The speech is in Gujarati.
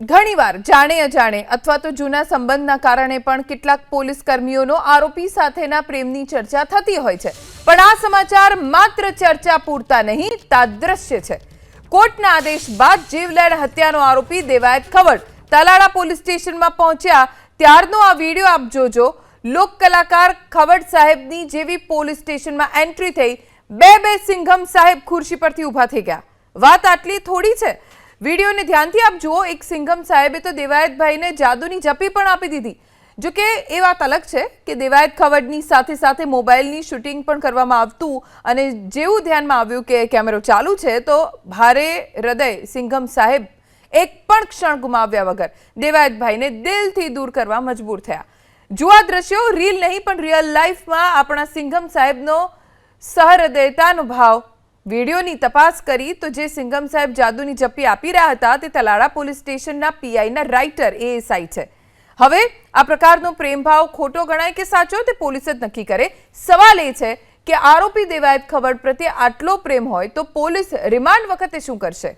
ઘણીવાર જાણે અજાણે અથવા તો જૂના સંબંધના કારણે પણ કેટલાક પોલીસ કર્મીઓનો આરોપી સાથેના પ્રેમની ચર્ચા થતી હોય છે. પણ આ સમાચાર માત્ર ચર્ચા પૂરતા નહીં, તાદ્રશ્ય છે. કોર્ટના આદેશ બાદ જીવલેણ હત્યાનો આરોપી દેવાયત ખવડ તાલાળા પોલીસ સ્ટેશનમાં પહોંચ્યા. ત્યારનો આ વીડિયો આપ જોજો. લોક કલાકાર ખવડ સાહેબની જેવી પોલીસ સ્ટેશનમાં એન્ટ્રી થઈ બે બે સિંઘમ સાહેબ ખુરશી પરથી ઊભા થઈ ગયા. વાત આટલી થોડી છે? વિડીયોને ધ્યાનથી આપ જુઓ, એક સિંઘમ સાહેબે તો દેવાયતભાઈને જાદુની જપી પણ આપી દીધી. જો કે એ વાત અલગ છે કે દેવાયત ખવડની સાથે સાથે મોબાઈલની શૂટિંગ પણ કરવામાં આવતું અને જેવું ધ્યાનમાં આવ્યું કે કેમેરો ચાલુ છે, તો ભારે હૃદય સિંઘમ સાહેબ એક પણ ક્ષણ ગુમાવ્યા વગર દેવાયતભાઈને દિલથી દૂર કરવા મજબૂર થયા. જો આ દ્રશ્યો રીલ નહીં, પણ રિયલ લાઈફમાં આપણા સિંઘમ સાહેબનો સહૃદયતાનો ભાવ વિડીયોની તપાસ કરી તો જે સિંઘમ સાહેબ જાદુની જપ્પી આપી રહ્યા હતા તે તલાળા પોલીસ સ્ટેશનના પીઆઈના રાઇટર એએસઆઈ છે. હવે આ પ્રકારનો પ્રેમભાવ ખોટો ગણાય કે સાચો તે પોલીસ જ નક્કી કરે. સવાલ એ છે કે આરોપી દેવાયત ખબર પ્રત્યે આટલો પ્રેમ હોય તો પોલીસ રિમાન્ડ વખતે શું કરશે?